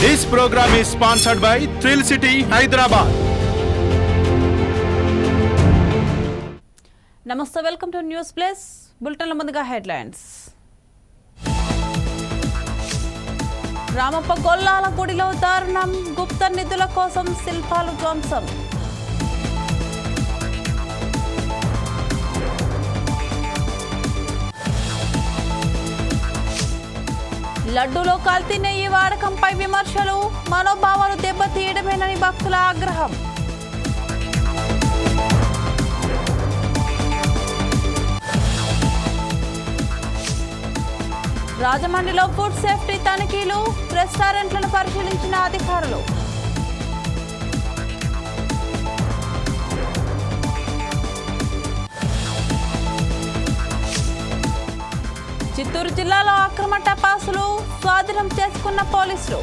This programme is sponsored by thrill city Hyderabad నమస్తే welcome to news plus బులెటిన్ల ముందుగా headlines Ramappa గొల్లాల గుడిలో దారుణం. గుప్త నిధుల కోసం శిల్పాలు ధ్వంసం. లడ్డూలో కల్తీ నెయ్యి వాడకంపై విమర్శలు మనోభావాలు దెబ్బతీయడమేనని భక్తుల ఆగ్రహం. రాజమండ్రిలో ఫుడ్ సేఫ్టీ తనిఖీలు రెస్టారెంట్లను పరిశీలించిన అధికారులు. చిత్తూరు జిల్లాలో అక్రమ టపాసులు స్వాధీనం చేసుకున్న పోలీసులు.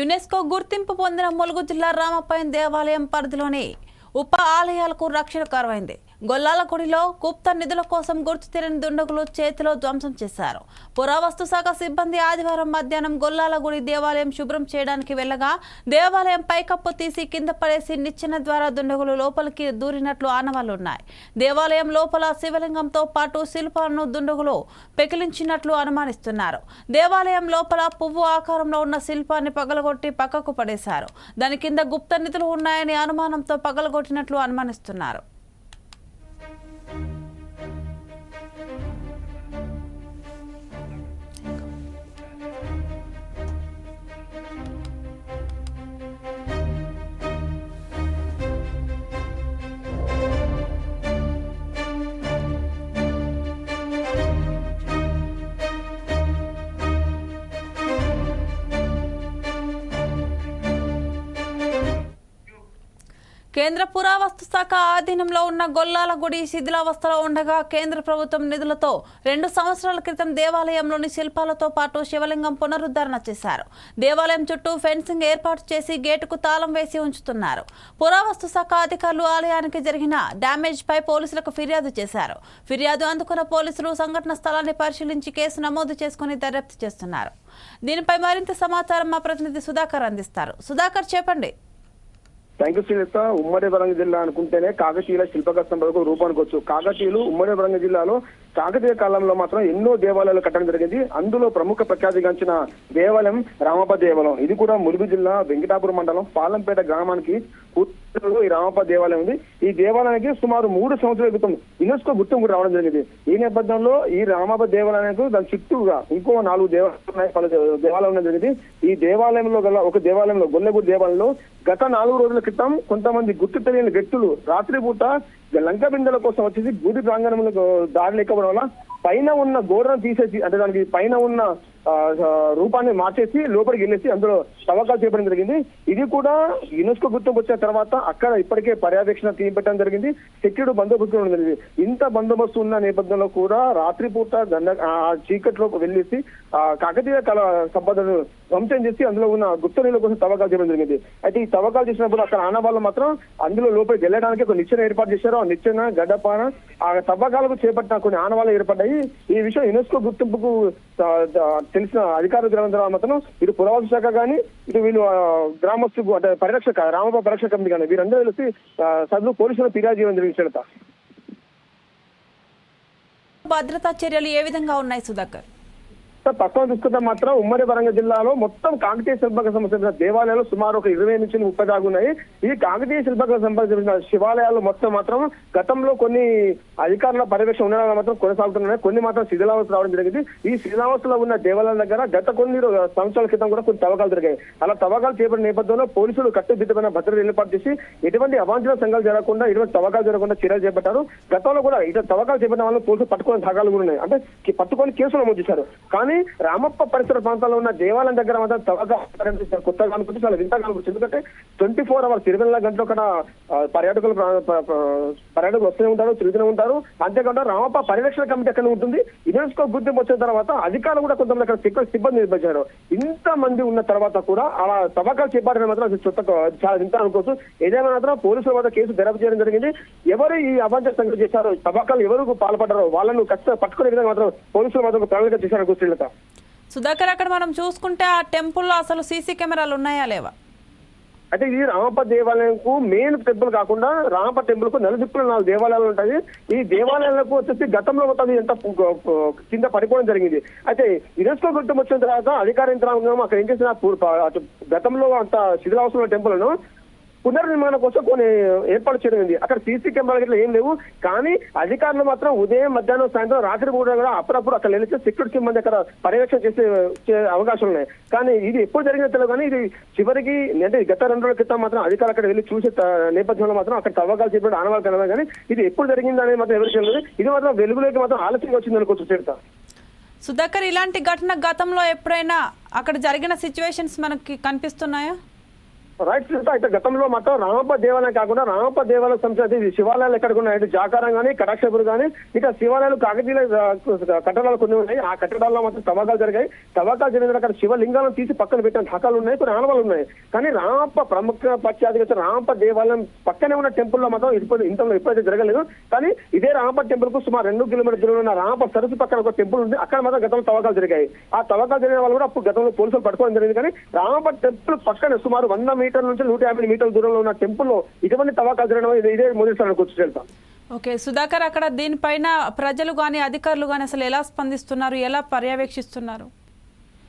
యునెస్కో గుర్తింపు పొందిన ములుగు జిల్లా రామపైన దేవాలయం పరిధిలోని ఉప ఆలయాలకు రక్షణ కరువైంది. గొల్లాల గుడిలో గుప్త నిధుల కోసం గుర్తు తెలియని దుండగులు చేతిలో ధ్వంసం చేశారు. పురావస్తు శాఖ సిబ్బంది ఆదివారం మధ్యాహ్నం గొల్లాల గుడి దేవాలయం శుభ్రం చేయడానికి వెళ్ళగా దేవాలయం పైకప్పు తీసి కింద పడేసి నిచ్చెన ద్వారా దుండగులు లోపలికి దూరినట్లు ఆనవాళ్ళున్నాయి. దేవాలయం లోపల శివలింగంతో పాటు శిల్పాలను దుండగులు పెకిలించినట్లు అనుమానిస్తున్నారు. దేవాలయం లోపల పువ్వు ఆకారంలో ఉన్న శిల్పాన్ని పగలగొట్టి పక్కకు పడేశారు. దాని కింద గుప్త నిధులు ఉన్నాయని అనుమానంతో పగలగొట్టినట్లు అనుమానిస్తున్నారు. కేంద్ర పురావస్తు శాఖ ఆధీనంలో ఉన్న గొల్లాల గుడి శిథిలావస్థలో ఉండగా కేంద్ర ప్రభుత్వం నిధులతో రెండు సంవత్సరాల క్రితం దేవాలయంలోని శిల్పాలతో పాటు శివలింగం పునరుద్ధరణ చేశారు. దేవాలయం చుట్టూ ఫెన్సింగ్ ఏర్పాటు చేసి గేటుకు తాళం వేసి ఉంచుతున్నారు. పురావస్తు శాఖ అధికారులు ఆలయానికి జరిగిన డ్యామేజ్ పై పోలీసులకు ఫిర్యాదు చేశారు. ఫిర్యాదు అందుకున్న పోలీసులు సంఘటన స్థలాన్ని పరిశీలించి కేసు నమోదు చేసుకుని దర్యాప్తు చేస్తున్నారు. దీనిపై మరింత సమాచారం మా ప్రతినిధి సుధాకర్ అందిస్తారు. సుధాకర్ చెప్పండి. థ్యాంక్ యూ శ్రీలత ఉమ్మడి వరంగల్ జిల్లా అనుకుంటేనే కాకతీయుల శిల్పకళ సంపదకు రూపానికి కాకతీయులు ఉమ్మడి వరంగల్ జిల్లాలో కాకతీయ కాలంలో మాత్రం ఎన్నో దేవాలయాలు కట్టడం జరిగింది. అందులో ప్రముఖ ప్రఖ్యాతిగాంచిన దేవాలయం రామప్ప దేవాలయం. ఇది కూడా ములుగు జిల్లా వెంకటాపురం మండలం పాలంపేట గ్రామానికి ఈ రామప్ప దేవాలయం ఉంది. ఈ దేవాలయానికి సుమారు మూడు సంవత్సరాల క్రితం యునెస్కో గుర్తింపు కూడా రావడం జరిగింది. ఈ నేపథ్యంలో ఈ రామప్ప దేవాలయానికి దాని చుట్టూగా ఇంకో నాలుగు దేవాలయాలు పలు దేవాలయం జరిగింది. ఈ దేవాలయంలో గల ఒక దేవాలయంలో గొల్లెగూరు దేవాలయంలో గత నాలుగు రోజుల క్రితం కొంతమంది గుర్తు తెలియని వ్యక్తులు రాత్రిపూట లంక బిందెల కోసం వచ్చేసి గుడి ప్రాంగణంలో దారి లేకపోవడం వల్ల పైన ఉన్న గోడను తీసేసి అంటే దానికి పైన ఉన్న రూపాన్ని మార్చేసి లోపలికి వెళ్ళేసి అందులో తవ్వకాలు చేపడం జరిగింది. ఇది కూడా యునెస్కో గుర్తింపు వచ్చిన తర్వాత అక్కడ ఇప్పటికే పర్యవేక్షణ టీం పెట్టడం జరిగింది. సెక్యూరిటీ బందోబస్తు ఉండడం జరిగింది. ఇంత బందోబస్తు ఉన్న నేపథ్యంలో కూడా రాత్రిపూట గండ ఆ వెళ్ళేసి కాకతీయ కళ సంపదను ధ్వంసం చేసి అందులో ఉన్న గుప్త నీళ్ళ కోసం తవ్వకాలు చేయడం జరిగింది. అయితే ఈ తవ్వకాలు చేసినప్పుడు అక్కడ ఆనవాళ్ళు మాత్రం అందులో లోపలికి వెళ్ళడానికి ఒక నిచ్చెన ఏర్పాటు చేశారు. ఆ నిచ్చెన గడ్డపాన ఆ తవ్వకాలకు చేపట్టిన కొన్ని ఆనవాళ్ళు ఏర్పడ్డాయి. ఈ విషయం యునెస్కో గుర్తింపుకు తెలిసిన ఆ, తెలిసిన అధికారుల గ్రంథాల మాత్రం ఇటు పురావస్తు శాఖ కానీ ఇటు వీళ్ళు గ్రామస్తు అంటే పరిరక్షక రామప్ప పరిరక్ష కమిటీ కానీ వీరందరూ కలిసి ఆ, పోలీసులు ఫిర్యాదు చేయడం జరిగింది భద్రతా చర్యలు ఏ విధంగా ఉన్నాయి సుధాకర్? పక్కన చూసుకుంటే మాత్రం ఉమ్మడి వరంగల్ జిల్లాలో మొత్తం కాకతీయ శిల్పకు సంబంధించిన దేవాలయాలు సుమారు ఒక ఇరవై నుంచి ముప్పై దాకా ఉన్నాయి. ఈ కాకతీయ శిల్పకు సంబంధించిన శివాలయాలు మొత్తం మాత్రం గతంలో కొన్ని అధికారుల పర్యవేక్షణ ఉండడం మాత్రం కొనసాగుతున్నాయి. కొన్ని మాత్రం శిథిలావస్థ రావడం జరిగింది. ఈ శిథిలావస్థలో ఉన్న దేవాలయాల దగ్గర గత కొన్ని సంవత్సరాల క్రితం కూడా కొన్ని తవ్వకాలు జరిగాయి. అలా తవ్వకాలు చేపట్టిన నేపథ్యంలో పోలీసులు కట్టుదిట్టమైన భద్రత ఏర్పాటు చేసి ఎటువంటి అవాంఛన సంఘాలు జరగకుండా ఎటువంటి తవ్వకాలు జరగకుండా చర్యలు చేపట్టారు. గతంలో కూడా ఇటు తవ్వకాలు చేపట్టిన వాళ్ళు పోలీసులు పట్టుకునే దాఖలు కూడా ఉన్నాయి. అంటే పట్టుకొని కేసులు నమోదు చేశారు. కానీ రామప్ప పరిసర ప్రాంతాల్లో ఉన్న దేవాలయం దగ్గర మాత్రం తవ్వకాలు కొత్తగా అనుకుంటే చాలా వింతగా అనిపించింది. ఎందుకంటే ట్వంటీ ఫోర్ అవర్స్ ఇరవై నాలుగు గంటలు అక్కడ పర్యాటకులు పర్యాటకులు వస్తూనే ఉంటారు తిరుగుతూనే ఉంటారు. అంతేకాకుండా రామప్ప పరిరక్షణ కమిటీ అక్కడ ఉంటుంది? యునెస్కో గుర్తింపు వచ్చిన తర్వాత అధికారులు కూడా కొంతమంది అక్కడ సిక్క- సిబ్బంది నిర్భించారు ఇంత మంది ఉన్న తర్వాత కూడా అలా తవ్వకాలు చేపట్టడం మాత్రం అది చుట్ట చాలా వింత అనుకోవచ్చు. ఏదైనా మాత్రం పోలీసుల వద్ద కేసు దర్యాప్తు చేయడం జరిగింది. ఎవరు ఈ అవాంఛ సంగతి చేశారో తవ్వకాలు ఎవరు పాల్పడ్డారో వాళ్ళను ఖచ్చితంగా పట్టుకునే విధంగా మాత్రం పోలీసులు మాత్రం ప్రణాళిక చేశారు గుర్తిలత సుధాకర్ అక్కడ మనం చూసుకుంటే ఆ టెంపుల్లో అసలు సీసీ కెమెరాలు ఉన్నాయా లేవా? అయితే ఇది రామప్ప దేవాలయంకు మెయిన్ టెంపుల్ కాకుండా రామప్ప టెంపుల్కు నలుదిక్కులు నాలుగు దేవాలయాలు ఉంటాయి. ఈ దేవాలయాలకు వచ్చేసి గతంలో మొత్తం ఎంత కింద పడిపోవడం జరిగింది. అయితే యునెస్కో గుర్తం వచ్చిన తర్వాత అధికార యంత్రాంగం అక్కడ ఏం చేసిన గతంలో అంత శిథిలావసరం టెంపుల్ను పునర్నిర్మాణం కోసం కొన్ని ఏర్పాటు చేయడం ఉంది. అక్కడ సీసీ కెమెరాలు ఇట్లా ఏం లేవు. కానీ అధికారులు మాత్రం ఉదయం మధ్యాహ్నం సాయంత్రం రాత్రి కూడా కూడా అప్పుడప్పుడు అక్కడ నిలిచి సెక్యూరిటీ సిబ్బంది అక్కడ పర్యవేక్షణ చేసే అవకాశం ఉన్నాయి. కానీ ఇది ఎప్పుడు జరిగిన తెలియదు కానీ ఇది చివరికి అంటే గత రెండు రోజుల క్రితం మాత్రం అధికారులు అక్కడ వెళ్ళి చూసే నేపథ్యంలో మాత్రం అక్కడ తవ్వకాలు చెప్పిన ఆనవాళ్ళు కనవాలి కానీ ఇది ఎప్పుడు జరిగింది అనేది మాత్రం ఎవరికి తెలియదు. ఇది మాత్రం వెలుగులోకి మాత్రం ఆలస్యంగా వచ్చింది అనుకోవచ్చు చేరుతా సుధాకర్ ఇలాంటి ఘటన గతంలో ఎప్పుడైనా అక్కడ జరిగిన సిచ్యువేషన్స్ మనకి కనిపిస్తున్నాయా? రైట్ సీత అయితే గతంలో మాత్రం రామప్ప దేవాలయం కాకుండా రామప్ప దేవాలయ సంస్థ ఇది శివాలయాలు ఎక్కడ ఉన్నాయి జాకారం కానీ కటాక్షపురం కానీ ఇక శివాలయాలు కాకతీయ కట్టడాలు కొన్ని ఉన్నాయి. ఆ కట్టడాల్లో మాత్రం తవ్వకాలు జరిగాయి. తవ్వకాలు జరిగిన అక్కడ శివలింగాలను తీసి పక్కన పెట్టిన ధాకాలు ఉన్నాయి కొన్ని ఆనవాలు ఉన్నాయి. కానీ రామప్ప ప్రముఖ పశ్చాధిక రామప్ప దేవాలయం పక్కనే ఉన్న టెంపుల్లో మాత్రం ఇప్పుడు ఇంతలో ఎప్పుడైతే జరగలేదు కానీ ఇదే రామప్ప టెంపుల్కు సుమారు రెండు కిలోమీటర్ దూరంలో ఉన్న రామప్ప సరస్సు పక్కన ఒక టెంపుల్ ఉంది. అక్కడ మాత్రం గతంలో తవ్వకాలు జరిగాయి. ఆ తవ్వకాలు జరిగిన వాళ్ళు కూడా అప్పుడు గతంలో పోలీసులు పట్టుకోవడం జరిగింది. కానీ రామప్ప టెంపుల్ పక్కన సుమారు వంద మీటర్ల నుంచి నూట యాభై మీటర్ల దూరంలో ఉన్న టెంపుల్లో ఇటువంటి తవ్వకాలు జరగడం ఇది- ఇదే మొదటిసారి అనుకోవచ్చు వెళ్తాం ఓకే సుధాకర్ అక్కడ దీనిపైన ప్రజలు కానీ అధికారులు కానీ అసలు ఎలా స్పందిస్తున్నారు? ఎలా పర్యవేక్షిస్తున్నారు?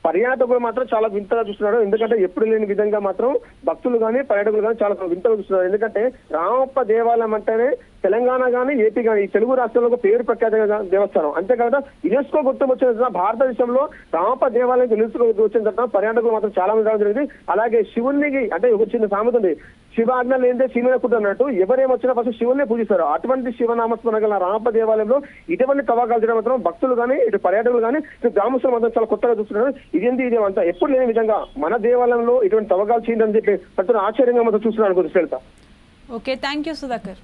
పర్యాటకులు మాత్రం చాలా వింతగా చూస్తున్నారు. ఎందుకంటే ఎప్పుడు లేని విధంగా మాత్రం భక్తులు కానీ పర్యాటకులు కానీ చాలా వింతగా చూస్తున్నారు. ఎందుకంటే రామప్ప దేవాలయం అంటేనే తెలంగాణ కానీ ఏపీ కానీ ఈ తెలుగు రాష్ట్రంలో పేరు ప్రఖ్యాత దేవస్థానం. అంతేకాకుండా యునెస్కో గుర్తు వచ్చిన భారతదేశంలో రామప్ప దేవాలయం యునెస్కో వచ్చిన తర్వాత పర్యాటకులు మాత్రం చాలా మంది రావడం జరిగింది అలాగే శివునికి అంటే ఒక చిన్న సామెత ఉంది. శివ అన్న లేదే శివుని కుట్టు ఎవరేమొచ్చినా ఫస్ట్ శివుల్ని పూజిస్తారు. అటువంటి శివనామస్మరణ గల రామప్ప దేవాలయంలో ఇటువంటి తవ్వకాలు చేయడం మాత్రం భక్తులు కానీ ఇటు పర్యాటకులు కానీ ఇటు గ్రామస్తులు మాత్రం చాలా కొత్తగా చూస్తున్నారు. ఇదేంటి ఇది అంతా? ఎప్పుడు లేని విధంగా మన దేవాలయంలో ఇటువంటి తవ్వకాలు చేయండి అని చెప్పి ప్రతి ఆశ్చర్యంగా మాత్రం చూస్తున్నారు గురించి ఓకే థ్యాంక్ యూ సుధాకర్.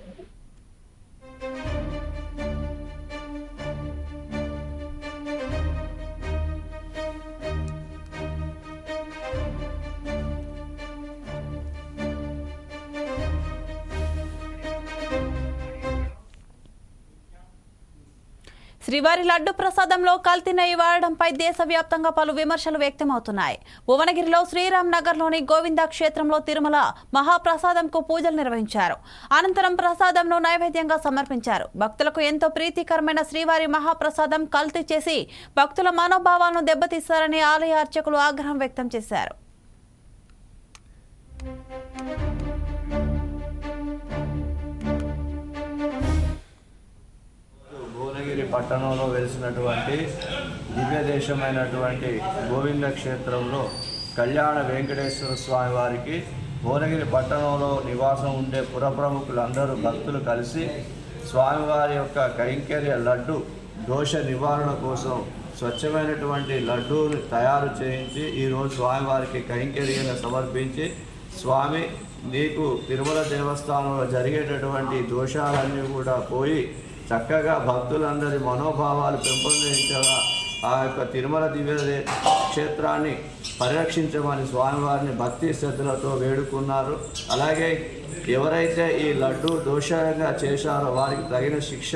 శ్రీవారి లడ్డు ప్రసాదంలో కల్తీ నెయ్యి వాడడంపై దేశవ్యాప్తంగా పలు విమర్శలు వ్యక్తమవుతున్నాయి. భువనగిరిలో శ్రీరామ్ నగర్లోని గోవింద క్షేత్రంలో తిరుమల మహాప్రసాదంకు పూజలు నిర్వహించారు. అనంతరం ప్రసాదంను నైవేద్యంగా సమర్పించారు. భక్తులకు ఎంతో ప్రీతికరమైన శ్రీవారి మహాప్రసాదం కల్తీ చేసి భక్తుల మనోభావాలను దెబ్బతీస్తారని ఆలయ అర్చకులు ఆగ్రహం వ్యక్తం చేశారు. భువనగిరి పట్టణంలో వెలిసినటువంటి దివ్యదేశమైనటువంటి గోవింద క్షేత్రంలో కళ్యాణ వెంకటేశ్వర స్వామి వారికి భువనగిరి పట్టణంలో నివాసం ఉండే పురప్రముఖులందరూ భక్తులు కలిసి స్వామివారి యొక్క కైంకర్య లడ్డు దోష నివారణ కోసం స్వచ్ఛమైనటువంటి లడ్డూని తయారు చేయించి ఈరోజు స్వామివారికి కైంకర్యంగా సమర్పించి స్వామి నీకు తిరుమల దేవస్థానంలో జరిగేటటువంటి దోషాలన్నీ కూడా పోయి చక్కగా భక్తులందరి మనోభావాలు పెంపొందించగా ఆ యొక్క తిరుమల దివ్య క్షేత్రాన్ని పరిరక్షించమని స్వామివారిని భక్తి శ్రద్ధలతో వేడుకున్నారు. అలాగే ఎవరైతే ఈ లడ్డు దోషంగా చేశారో వారికి తగిన శిక్ష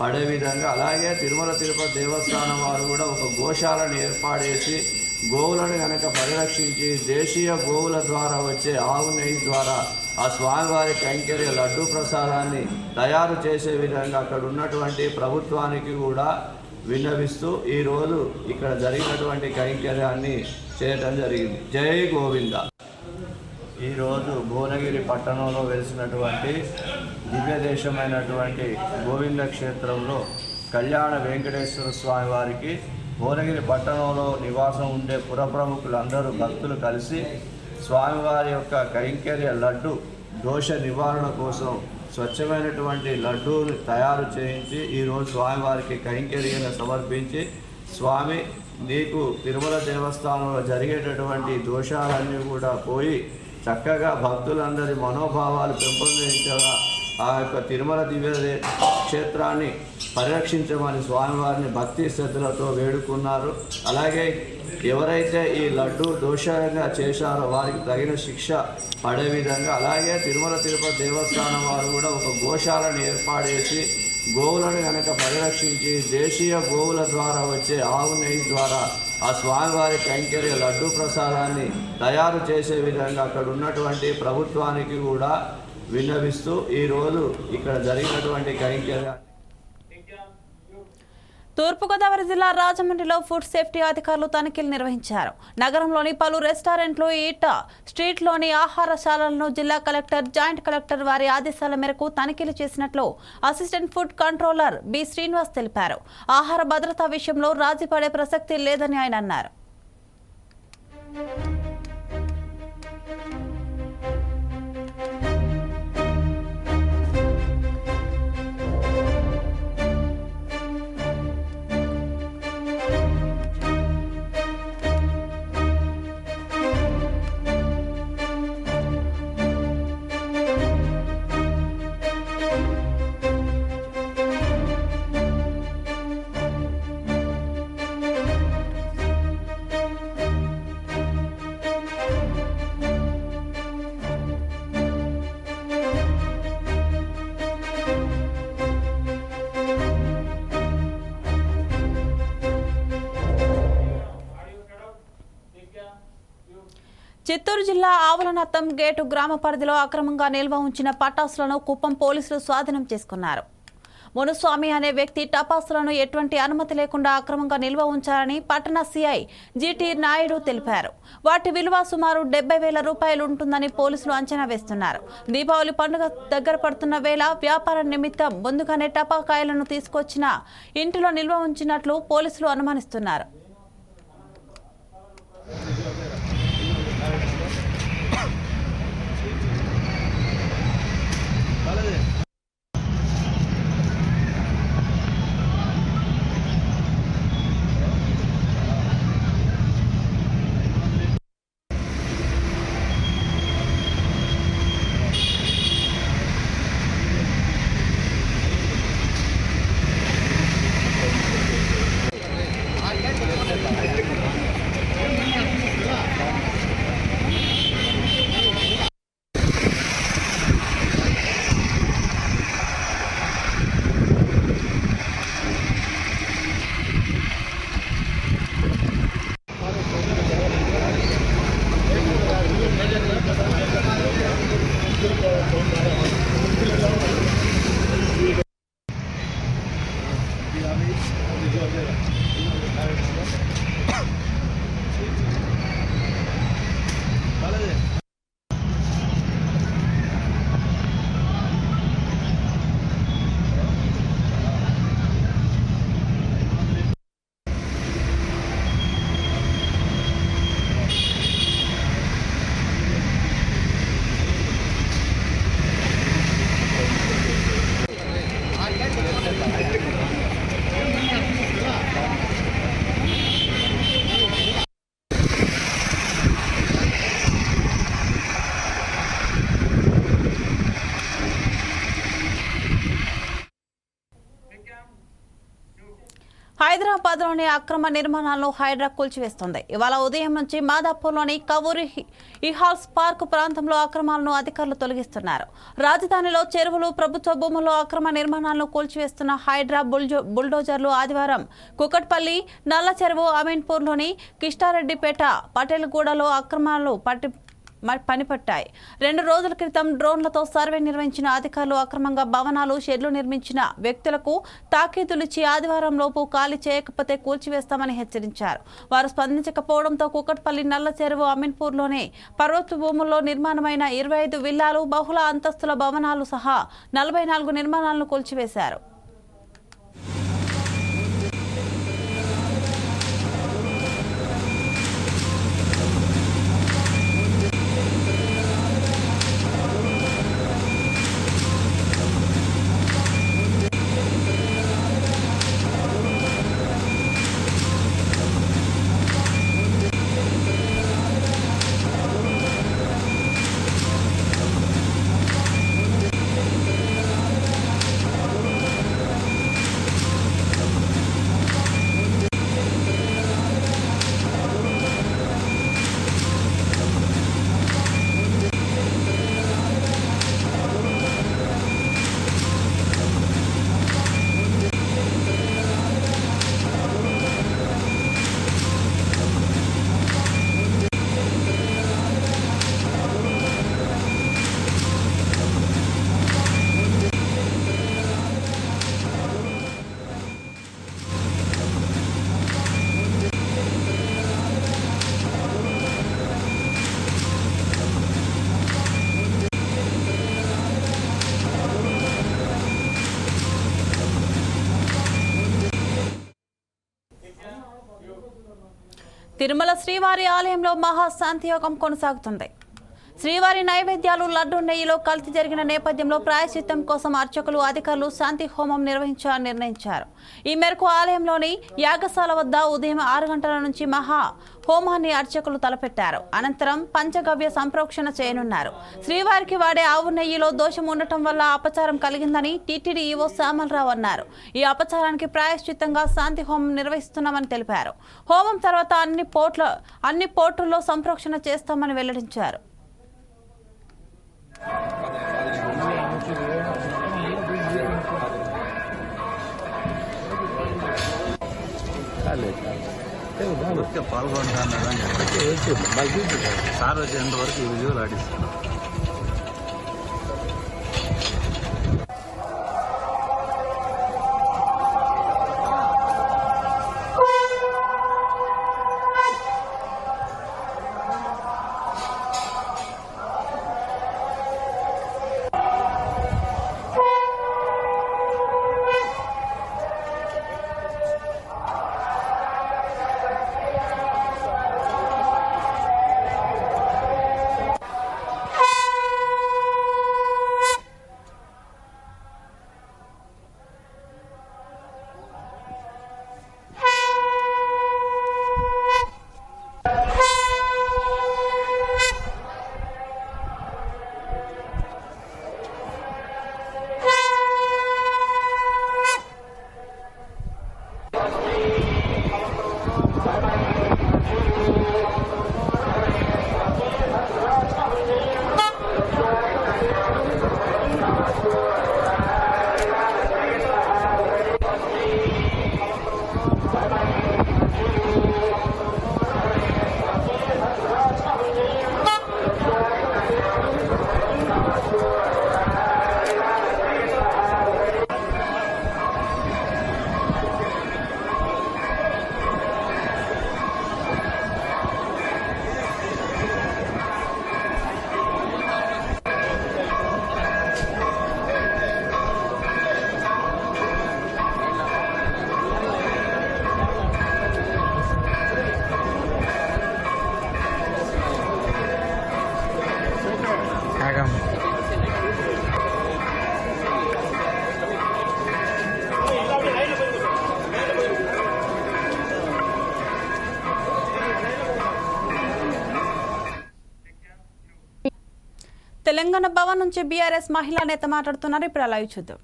పడే విధంగా అలాగే తిరుమల తిరుపతి దేవస్థానం వారు కూడా ఒక గోశాలను ఏర్పాడేసి గోవులను కనుక పరిరక్షించి దేశీయ గోవుల ద్వారా వచ్చే ఆవు నెయ్యి ద్వారా ఆ స్వామివారి కైంకర్య లడ్డూ ప్రసాదాన్ని తయారు చేసే విధంగా అక్కడ ఉన్నటువంటి ప్రభుత్వానికి కూడా విన్నవిస్తూ ఈరోజు ఇక్కడ జరిగినటువంటి కైంకర్యాన్ని చేయటం జరిగింది. జై గోవింద. ఈరోజు భువనగిరి పట్టణంలో వెలిసినటువంటి దివ్యదేశమైనటువంటి గోవింద క్షేత్రంలో కళ్యాణ వెంకటేశ్వర స్వామి వారికి భువనగిరి పట్టణంలో నివాసం ఉండే పురప్రముఖులందరూ భక్తులు కలిసి స్వామివారి యొక్క కైంకర్య లడ్డు దోష నివారణ కోసం స్వచ్ఛమైనటువంటి లడ్డూని తయారు చేయించి ఈరోజు స్వామివారికి కైంకర్యంగా సమర్పించి స్వామి నీకు తిరుమల దేవస్థానంలో జరిగేటటువంటి దోషాలన్నీ కూడా పోయి చక్కగా భక్తులందరి మనోభావాలు పెంపొందించగా ఆ యొక్క తిరుమల దివ్య క్షేత్రాన్ని పరిరక్షించమని స్వామివారిని భక్తి శ్రద్ధలతో వేడుకున్నారు. అలాగే ఎవరైతే ఈ లడ్డు దోషంగా చేశారో వారికి తగిన శిక్ష పడే విధంగా అలాగే తిరుమల తిరుపతి దేవస్థానం వారు కూడా ఒక గోశాలను ఏర్పాడేసి గోవులను కనుక పరిరక్షించి దేశీయ గోవుల ద్వారా వచ్చే ఆవు నెయ్యి ద్వారా ఆ స్వామివారి కైంకర్య లడ్డు ప్రసాదాన్ని తయారు చేసే విధంగా అక్కడ ఉన్నటువంటి ప్రభుత్వానికి కూడా విన్నవిస్తూ ఈరోజు ఇక్కడ జరిగినటువంటి తూర్పుగోదావరి జిల్లా రాజమండ్రిలో ఫుడ్ సేఫ్టీ అధికారులు తనిఖీలు నిర్వహించారు. నగరంలోని పలు రెస్టారెంట్లు ఈట స్ట్రీట్లోని ఆహారశాలలను జిల్లా కలెక్టర్ జాయింట్ కలెక్టర్ వారి ఆదేశాల మేరకు తనిఖీలు చేసినట్లు assistant food controller B Srinivas తెలిపారు. ఆహార భద్రతా విషయంలో రాజీ పడే ప్రసక్తి లేదని ఆయన అన్నారు. చిత్తూరు జిల్లా ఆవలనత్తం గేటు గ్రామ పరిధిలో అక్రమంగా నిల్వ ఉంచిన పటాసులను కుప్పం పోలీసులు స్వాధీనం చేసుకున్నారు. మునుస్వామి అనే వ్యక్తి టపాసులను ఎటువంటి అనుమతి లేకుండా అక్రమంగా నిల్వ ఉంచారని పట్టణ సిఐ జిటి నాయుడు తెలిపారు. వాటి విలువ సుమారు డెబ్బై వేల రూపాయలు ఉంటుందని పోలీసులు అంచనా వేస్తున్నారు. దీపావళి పండుగ దగ్గర పడుతున్న వేళ వ్యాపార నిమిత్తం ముందుగానే టపాకాయలను తీసుకొచ్చిన ఇంటిలో నిల్వ ఉంచినట్లు పోలీసులు అనుమానిస్తున్నారు. హైదరాబాద్లోని అక్రమ నిర్మాణాలను హైడ్రా కూల్చివేస్తుంది. ఇవాళ ఉదయం నుంచి మాదాపూర్లోని కవూరి ఇహాల్స్ పార్క్ ప్రాంతంలో అక్రమాలను అధికారులు తొలగిస్తున్నారు. రాజధానిలో చెరువులు ప్రభుత్వ భూముల్లో అక్రమ నిర్మాణాలను కూల్చివేస్తున్న హైడ్రా బుల్జో బుల్డోజర్లు ఆదివారం కుకట్పల్లి నల్ల చెరువు అమీన్పూర్లోని కిష్టారెడ్డిపేట పటేల్గూడలో అక్రమాలు పట్టి పనిపట్టాయి. రెండు రోజుల క్రితం డ్రోన్లతో సర్వే నిర్వహించిన అధికారులు అక్రమంగా భవనాలు షెడ్లు నిర్మించిన వ్యక్తులకు తాకీదులిచ్చి ఆదివారం లోపు ఖాళీ చేయకపోతే కూల్చివేస్తామని హెచ్చరించారు. వారు స్పందించకపోవడంతో కుకట్పల్లి నల్ల చెరువు అమీన్పూర్లోనే పర్వత భూముల్లో నిర్మాణమైన ఇరవై ఐదు విల్లాలు బహుళ అంతస్తుల భవనాలు సహా నలభై నాలుగు నిర్మాణాలను కూల్చివేశారు. తిరుమల శ్రీవారి ఆలయంలో మహాశాంతి యోగం కొనసాగుతుంది. శ్రీవారి నైవేద్యాలు లడ్డు నెయ్యిలో కల్తీ జరిగిన నేపథ్యంలో ప్రాయశ్చిత్తం కోసం అర్చకులు అధికారులు శాంతి హోమం నిర్వహించాలని నిర్ణయించారు. ఈ మేరకు ఆలయంలోని యాగశాల వద్ద ఉదయం ఆరు గంటల నుంచి మహా హోమాన్ని అర్చకులు తలపెట్టారు. అనంతరం పంచగవ్య సంప్రోక్షణ చేయనున్నారు. శ్రీవారికి వాడే ఆవు నెయ్యిలో దోషం ఉండటం వల్ల అపచారం కలిగిందని టీటీడీ ఈవో శ్యామలరావు అన్నారు. ఈ అపచారానికి ప్రాయశ్చిత్తంగా శాంతి హోమం నిర్వహిస్తున్నామని తెలిపారు. హోమం తర్వాత అన్ని పోట్ల అన్ని పోర్టుల్లో సంప్రోక్షణ చేస్తామని వెల్లడించారు. పాల్గొంటాను సార్ వచ్చేంత వరకు ఈ విజువల్ ఆడిస్తాను తెలంగాణ భవన్ నుంచి బీఆర్ఎస్ మహిళా నేత మాట్లాడుతున్నారు. ఇప్పుడు అలా చూద్దాం.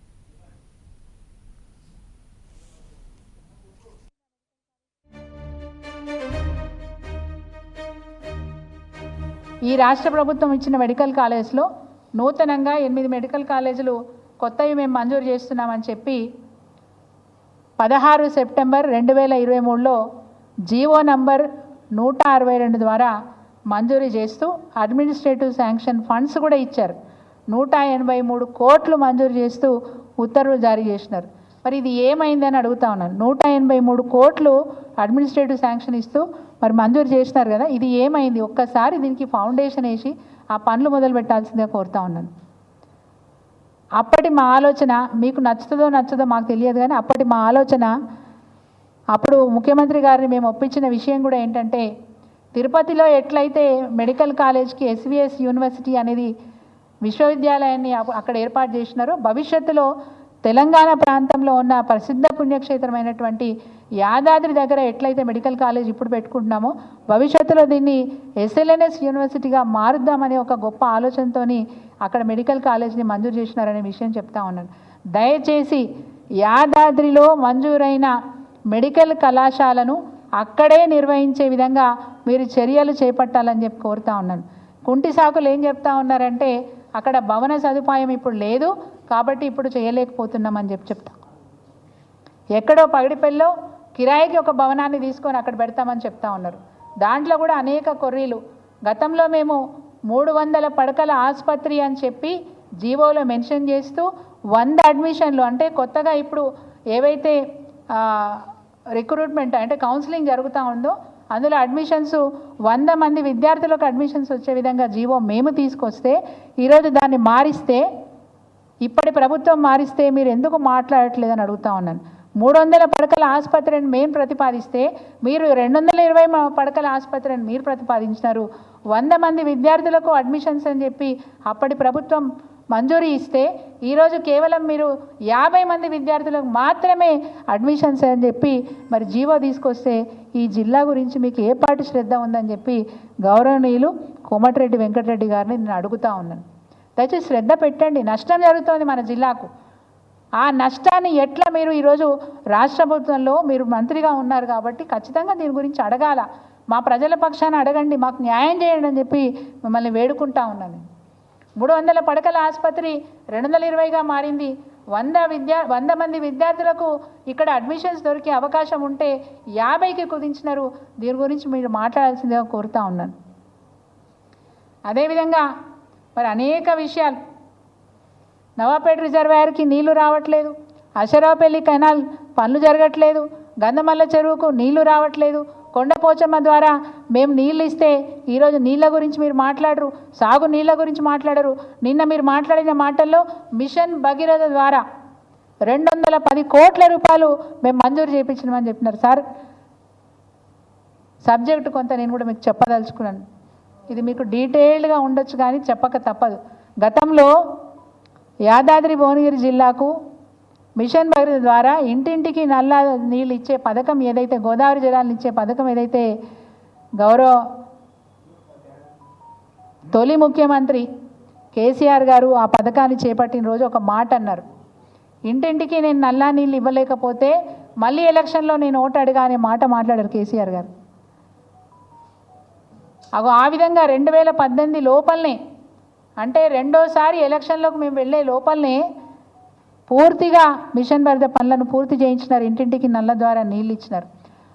ఈ రాష్ట్ర ప్రభుత్వం ఇచ్చిన మెడికల్ కాలేజ్లో నూతనంగా ఎనిమిది మెడికల్ కాలేజీలు కొత్తవి మేము మంజూరు చేస్తున్నామని చెప్పి పదహారు సెప్టెంబర్ రెండు వేల ఇరవై మూడులో జీవో నంబర్ నూట అరవై రెండు ద్వారా మంజూరీ చేస్తూ అడ్మినిస్ట్రేటివ్ శాంక్షన్ ఫండ్స్ కూడా ఇచ్చారు. నూట ఎనభై మూడు కోట్లు మంజూరు చేస్తూ ఉత్తర్వులు జారీ చేసినారు. మరి ఇది ఏమైందని అడుగుతా ఉన్నాను. నూట ఎనభై మూడు కోట్లు అడ్మినిస్ట్రేటివ్ శాంక్షన్ ఇస్తూ మరి మంజూరు చేసినారు కదా ఇది ఏమైంది? ఒక్కసారి దీనికి ఫౌండేషన్ వేసి ఆ పనులు మొదలు పెట్టాల్సిందిగా కోరుతా ఉన్నాను. అప్పటి మా ఆలోచన మీకు నచ్చుతుందో నచ్చదో మాకు తెలియదు కానీ అప్పటి మా ఆలోచన అప్పుడు ముఖ్యమంత్రి గారిని మేము ఒప్పించిన విషయం కూడా ఏంటంటే తిరుపతిలో ఎట్లయితే మెడికల్ కాలేజ్కి ఎస్విఎస్ యూనివర్సిటీ అనేది విశ్వవిద్యాలయాన్ని అక్కడ ఏర్పాటు చేసినారో భవిష్యత్తులో తెలంగాణ ప్రాంతంలో ఉన్న ప్రసిద్ధ పుణ్యక్షేత్రమైనటువంటి యాదాద్రి దగ్గర ఎట్లయితే మెడికల్ కాలేజ్ ఇప్పుడు పెట్టుకుంటున్నామో భవిష్యత్తులో దీన్ని ఎస్ఎల్ఎన్ఎస్ యూనివర్సిటీగా మారుద్దామనే ఒక గొప్ప ఆలోచనతోని అక్కడ మెడికల్ కాలేజ్ని మంజూరు చేసినారనే విషయం చెప్తా ఉన్నాను. దయచేసి యాదాద్రిలో మంజూరైన మెడికల్ కళాశాలను అక్కడే నిర్వహించే విధంగా మీరు చర్యలు చేపట్టాలని చెప్పి కోరుతా ఉన్నాను. కుంటి సాకులు ఏం చెప్తా ఉన్నారంటే అక్కడ భవన సదుపాయం ఇప్పుడు లేదు కాబట్టి ఇప్పుడు చేయలేకపోతున్నామని చెప్పి చెప్తా. ఎక్కడో పగిడిపల్లిలో కిరాయికి ఒక భవనాన్ని తీసుకొని అక్కడ పెడతామని చెప్తా ఉన్నారు. దాంట్లో కూడా అనేక కొర్రీలు. గతంలో మేము మూడు వందల పడకల ఆసుపత్రి అని చెప్పి జీవోలో మెన్షన్ చేస్తూ వంద అడ్మిషన్లు అంటే కొత్తగా ఇప్పుడు ఏవైతే రిక్రూట్మెంట్ అంటే కౌన్సిలింగ్ జరుగుతూ ఉందో అందులో అడ్మిషన్స్ వంద మంది విద్యార్థులకు అడ్మిషన్స్ వచ్చే విధంగా జీవో మేము తీసుకొస్తే ఈరోజు దాన్ని మారిస్తే ఇప్పటి ప్రభుత్వం మారిస్తే మీరు ఎందుకు మాట్లాడట్లేదని అడుగుతా ఉన్నాను. మూడు వందల పడకల ఆసుపత్రిని మేము ప్రతిపాదిస్తే మీరు రెండు వందల ఇరవై పడకల ఆసుపత్రిని మీరు ప్రతిపాదించినారు. వంద మంది విద్యార్థులకు అడ్మిషన్స్ అని చెప్పి అప్పటి ప్రభుత్వం మంజూరీ ఇస్తే ఈరోజు కేవలం మీరు యాభై మంది విద్యార్థులకు మాత్రమే అడ్మిషన్స్ అని చెప్పి మరి జీవో తీసుకొస్తే ఈ జిల్లా గురించి మీకు ఏ పాటి శ్రద్ధ ఉందని చెప్పి గౌరవనీయులు కోమటిరెడ్డి వెంకటరెడ్డి గారిని నేను అడుగుతా ఉన్నాను. దయచేసి శ్రద్ధ పెట్టండి. నష్టం జరుగుతోంది మన జిల్లాకు. ఆ నష్టాన్ని ఎట్లా మీరు ఈరోజు రాష్ట్ర ప్రభుత్వంలో మీరు మంత్రిగా ఉన్నారు కాబట్టి ఖచ్చితంగా దీని గురించి అడగాల. మా ప్రజల పక్షాన అడగండి. మాకు న్యాయం చేయండి అని చెప్పి మిమ్మల్ని వేడుకుంటా ఉన్నాను. మూడు వందల పడకల ఆసుపత్రి రెండు వందల ఇరవైగా మారింది. వంద విద్యా వంద మంది విద్యార్థులకు ఇక్కడ అడ్మిషన్స్ దొరికే అవకాశం ఉంటే యాభైకి కుదించినారు. దీని గురించి మీరు మాట్లాడాల్సిందిగా కోరుతా ఉన్నాను. అదేవిధంగా మరి అనేక విషయాలు. నవాపేట రిజర్వాయర్కి నీళ్ళు రావట్లేదు. అశరాపల్లి కెనాల్ పనులు జరగట్లేదు. గంధమల్ల చెరువుకు నీళ్ళు రావట్లేదు. కొండపోచమ్మ ద్వారా మేము నీళ్ళు ఇస్తే ఈరోజు నీళ్ళ గురించి మీరు మాట్లాడరు సాగు నీళ్ళ గురించి మాట్లాడరు. నిన్న మీరు మాట్లాడిన మాటల్లో మిషన్ భగీరథ ద్వారా రెండు వందల పది కోట్ల రూపాయలు మేము మంజూరు చేయించినామని చెప్పినారు. సార్ సబ్జెక్టు కొంత నేను కూడా మీకు చెప్పదలుచుకున్నాను. ఇది మీకు డీటెయిల్డ్గా ఉండొచ్చు కానీ చెప్పక తప్పదు. గతంలో యాదాద్రి భువనగిరి జిల్లాకు మిషన్ భగీరథ ద్వారా ఇంటింటికి నల్ల నీళ్ళు ఇచ్చే పథకం ఏదైతే గోదావరి జలాలను ఇచ్చే పథకం ఏదైతే గౌరవ తొలి ముఖ్యమంత్రి కేసీఆర్ గారు ఆ పథకాన్ని చేపట్టిన రోజు ఒక మాట అన్నారు. ఇంటింటికి నేను నల్లా నీళ్ళు ఇవ్వలేకపోతే మళ్ళీ ఎలక్షన్లో నేను ఓటు అడిగా అనే మాట మాట్లాడారు కేసీఆర్ గారు. అగో ఆ విధంగా రెండు వేల పద్దెనిమిది లోపలనే అంటే రెండోసారి ఎలక్షన్లోకి మేము వెళ్ళే లోపలనే పూర్తిగా మిషన్ భరిత పనులను పూర్తి చేయించినారు. ఇంటింటికి నల్ల ద్వారా నీళ్ళు ఇచ్చినారు.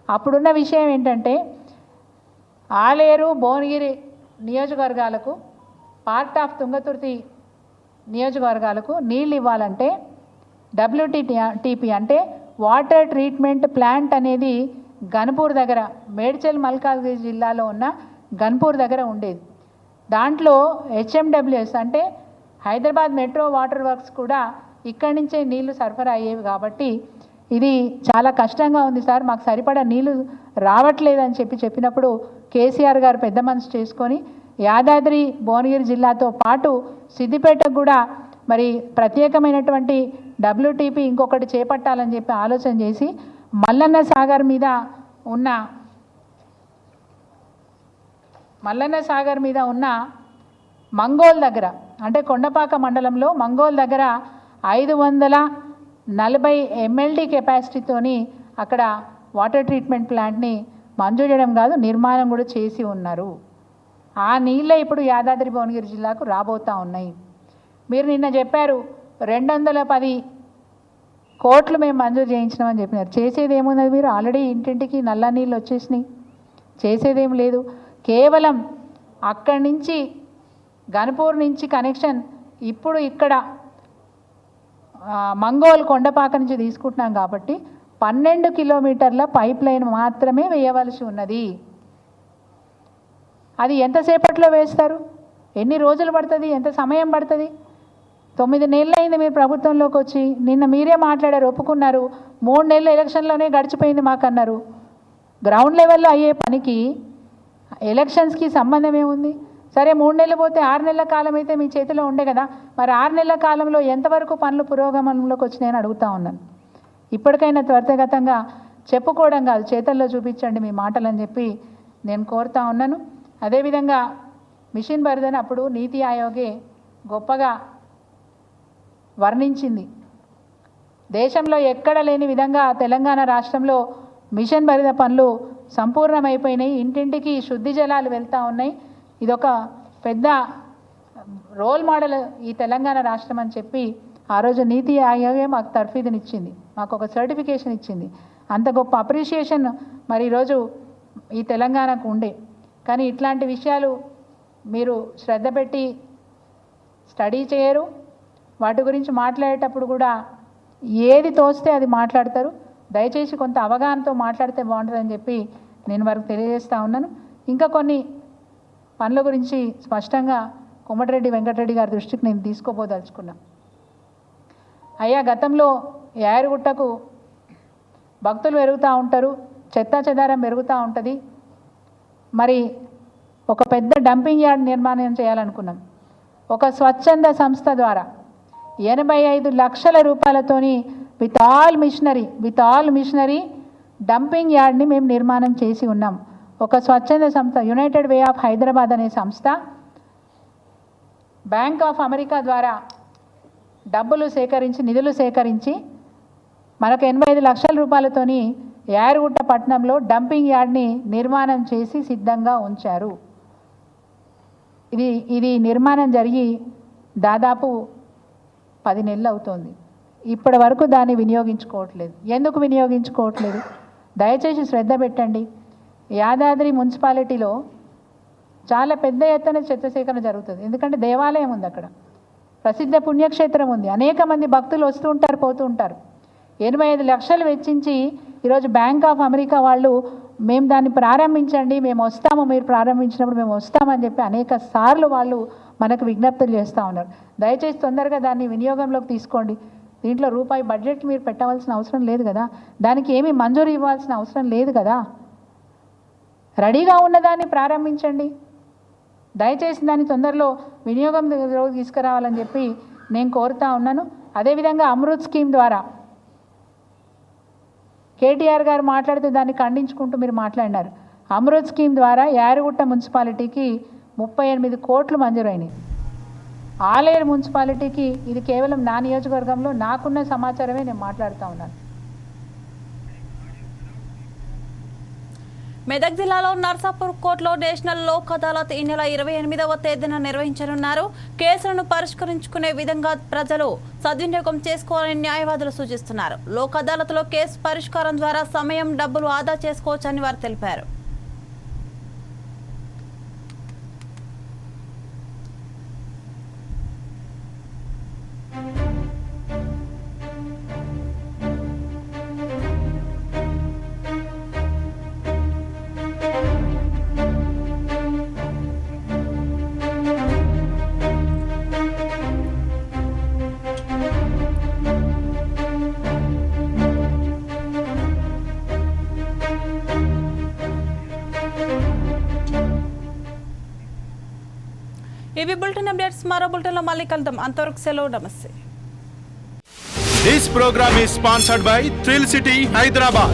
అప్పుడున్న విషయం ఏంటంటే ఆలేరు భువనగిరి నియోజకవర్గాలకు పార్ట్ ఆఫ్ తుంగతుర్తి నియోజకవర్గాలకు నీళ్ళు ఇవ్వాలంటే డబ్ల్యూటీ టీపీ అంటే వాటర్ ట్రీట్మెంట్ ప్లాంట్ అనేది గన్పూర్ దగ్గర మేడ్చల్ మల్కాజ్గిరి జిల్లాలో ఉన్న గన్పూర్ దగ్గర ఉండేది. దాంట్లో హెచ్ఎండబ్ల్యూఎస్ అంటే హైదరాబాద్ మెట్రో వాటర్ వర్క్స్ కూడా ఇక్కడి నుంచే నీళ్ళు సరఫరా అయ్యేవి కాబట్టి ఇది చాలా కష్టంగా ఉంది సార్. మాకు సరిపడా నీళ్ళు రావట్లేదని చెప్పి చెప్పినప్పుడు కేసీఆర్ గారు పెద్ద మనసు చేసుకొని యాదాద్రి భువనగిరి జిల్లాతో పాటు సిద్దిపేటకు కూడా మరి ప్రత్యేకమైనటువంటి డబ్ల్యూటీపీ ఇంకొకటి చేపట్టాలని చెప్పి ఆలోచన చేసి మల్లన్న సాగర్ మీద ఉన్న మల్లన్న సాగర్ మీద ఉన్న మంగోల్ దగ్గర అంటే కొండపాక మండలంలో మంగోల్ దగ్గర ఐదు వందల నలభై ఎంఎల్డీ కెపాసిటీతోని అక్కడ వాటర్ ట్రీట్మెంట్ ప్లాంట్ని మంజూరు చేయడం కాదు నిర్మాణం కూడా చేసి ఉన్నారు. ఆ నీళ్ళే ఇప్పుడు యాదాద్రి భువనగిరి జిల్లాకు రాబోతూ ఉన్నాయి. మీరు నిన్న చెప్పారు రెండు వందల పది కోట్లు మేము మంజూరు చేయించినామని చెప్పినారు. చేసేది ఏమున్నది మీరు? ఆల్రెడీ ఇంటింటికి నల్ల నీళ్ళు వచ్చేసినాయి. చేసేదేం లేదు. కేవలం అక్కడి నుంచి గణపూర్ నుంచి కనెక్షన్ ఇప్పుడు ఇక్కడ మంగోల్ కొండపాక నుంచి తీసుకుంటున్నాం కాబట్టి పన్నెండు కిలోమీటర్ల పైప్ లైన్ మాత్రమే వేయవలసి ఉన్నది. అది ఎంతసేపట్లో వేస్తారు? ఎన్ని రోజులు పడుతుంది? ఎంత సమయం పడుతుంది? తొమ్మిది నెలలు అయింది మీరు ప్రభుత్వంలోకి వచ్చి. నిన్న మీరే మాట్లాడారు ఒప్పుకున్నారు. మూడు నెలలు ఎలక్షన్లోనే గడిచిపోయింది మాకు అన్నారు గ్రౌండ్ లెవెల్లో అయ్యే పనికి ఎలక్షన్స్కి సంబంధం ఏముంది? సరే మూడు నెలలు పోతే ఆరు నెలల కాలం అయితే మీ చేతిలో ఉండే కదా. మరి ఆరు నెలల కాలంలో ఎంతవరకు పనులు పురోగమనంలోకి వచ్చినాయని అడుగుతా ఉన్నాను. ఇప్పటికైనా త్వరితగతంగా చెప్పుకోవడం కాదు చేతల్లో చూపించండి మీ మాటలని చెప్పి నేను కోరుతా ఉన్నాను. అదేవిధంగా మిషన్ భరిదని అప్పుడు నీతి ఆయోగే గొప్పగా వర్ణించింది. దేశంలో ఎక్కడ లేని విధంగా తెలంగాణ రాష్ట్రంలో మిషన్ భరిత పనులు సంపూర్ణమైపోయినాయి. ఇంటింటికి శుద్ధి జలాలు వెళ్తూ ఉన్నాయి. ఇదొక పెద్ద రోల్ మోడల్ ఈ తెలంగాణ రాష్ట్రం అని చెప్పి ఆ రోజు నీతి ఆయోగే మాకు తర్ఫీదునిచ్చింది. మాకు ఒక సర్టిఫికేషన్ ఇచ్చింది. అంత గొప్ప అప్రిషియేషన్ మరి ఈరోజు ఈ తెలంగాణకు ఉండే. కానీ ఇట్లాంటి విషయాలు మీరు శ్రద్ధ పెట్టి స్టడీ చేయరు. వాటి గురించి మాట్లాడేటప్పుడు కూడా ఏది తోస్తే అది మాట్లాడతారు. దయచేసి కొంత అవగాహనతో మాట్లాడితే బాగుంటుందని చెప్పి నేను వారికి తెలియజేస్తూ ఉన్నాను. ఇంకా కొన్ని పనుల గురించి స్పష్టంగా కోమటిరెడ్డి వెంకటరెడ్డి గారి దృష్టికి నేను తీసుకోబోదలుచుకున్నా. అయ్యా గతంలో యాయరుగుట్టకు భక్తులు పెరుగుతూ ఉంటారు చెత్తా చెదారం పెరుగుతూ ఉంటుంది. మరి ఒక పెద్ద డంపింగ్ యార్డ్ నిర్మాణం చేయాలనుకున్నాం. ఒక స్వచ్ఛంద సంస్థ ద్వారా ఎనభై ఐదు లక్షల రూపాయలతోని with all machinery with all machinery dumping యార్డ్ని మేము నిర్మాణం చేసి ఉన్నాం. ఒక స్వచ్ఛంద సంస్థ యునైటెడ్ వే ఆఫ్ హైదరాబాద్ అనే సంస్థ బ్యాంక్ ఆఫ్ అమెరికా ద్వారా డబ్బులు సేకరించి నిధులు సేకరించి మనకు ఎనభై ఐదు లక్షల రూపాయలతోని యారుగుట్ట పట్టణంలో డంపింగ్ యార్డ్ని నిర్మాణం చేసి సిద్ధంగా ఉంచారు. ఇది ఇది నిర్మాణం జరిగి దాదాపు పది నెలలు అవుతోంది. ఇప్పటి వరకు దాన్ని వినియోగించుకోవట్లేదు. ఎందుకు వినియోగించుకోవట్లేదు? దయచేసి శ్రద్ధ పెట్టండి. యాదాద్రి మున్సిపాలిటీలో చాలా పెద్ద ఎత్తున చెత్త సేకరణ జరుగుతుంది. ఎందుకంటే దేవాలయం ఉంది అక్కడ. ప్రసిద్ధ పుణ్యక్షేత్రం ఉంది. అనేక మంది భక్తులు వస్తూ ఉంటారు పోతూ ఉంటారు. ఎనభై ఐదు లక్షలు వెచ్చించి ఈరోజు బ్యాంక్ ఆఫ్ అమెరికా వాళ్ళు మేము దాన్ని ప్రారంభించండి మేము వస్తాము మీరు ప్రారంభించినప్పుడు మేము వస్తామని చెప్పి అనేక సార్లు వాళ్ళు మనకు విజ్ఞప్తులు చేస్తూ ఉన్నారు. దయచేసి తొందరగా దాన్ని వినియోగంలోకి తీసుకోండి. దీంట్లో రూపాయి బడ్జెట్ మీరు పెట్టవలసిన అవసరం లేదు కదా. దానికి ఏమీ మంజూరు ఇవ్వాల్సిన అవసరం లేదు కదా. రెడీగా ఉన్నదాన్ని ప్రారంభించండి. దయచేసి దాన్ని తొందరలో వినియోగం తీసుకురావాలని చెప్పి నేను కోరుతా ఉన్నాను. అదేవిధంగా అమృత్ స్కీమ్ ద్వారా కేటీఆర్ గారు మాట్లాడుతూ దాన్ని ఖండించుకుంటూ మీరు మాట్లాడినారు. అమృత్ స్కీమ్ ద్వారా యారుగుట్ట మున్సిపాలిటీకి ముప్పై ఎనిమిది కోట్లు మంజూరైనాయి. ఆలేరు మున్సిపాలిటీకి ఇది కేవలం నా నియోజకవర్గంలో నాకున్న సమాచారమే నేను మాట్లాడుతూ ఉన్నాను. మెదక్ జిల్లాలో నర్సాపూర్ కోర్టులో నేషనల్ లోక్ అదాలత్ ఈ నెల ఇరవై ఎనిమిదవ తేదీన నిర్వహించనున్నారు. కేసులను పరిష్కరించుకునే విధంగా ప్రజలు సద్వినియోగం చేసుకోవాలని న్యాయవాదులు సూచిస్తున్నారు. లోక్ అదాలత్లో కేసు పరిష్కారం ద్వారా సమయం డబ్బులు ఆదా చేసుకోవచ్చని వారు తెలిపారు. బులెటిన్ అప్డేట్స్ మరో బులెటిన్లో మళ్ళీ కలుద్దాం అంతవరకు సెలవు నమస్తే This program is sponsored by Thrill City, Hyderabad.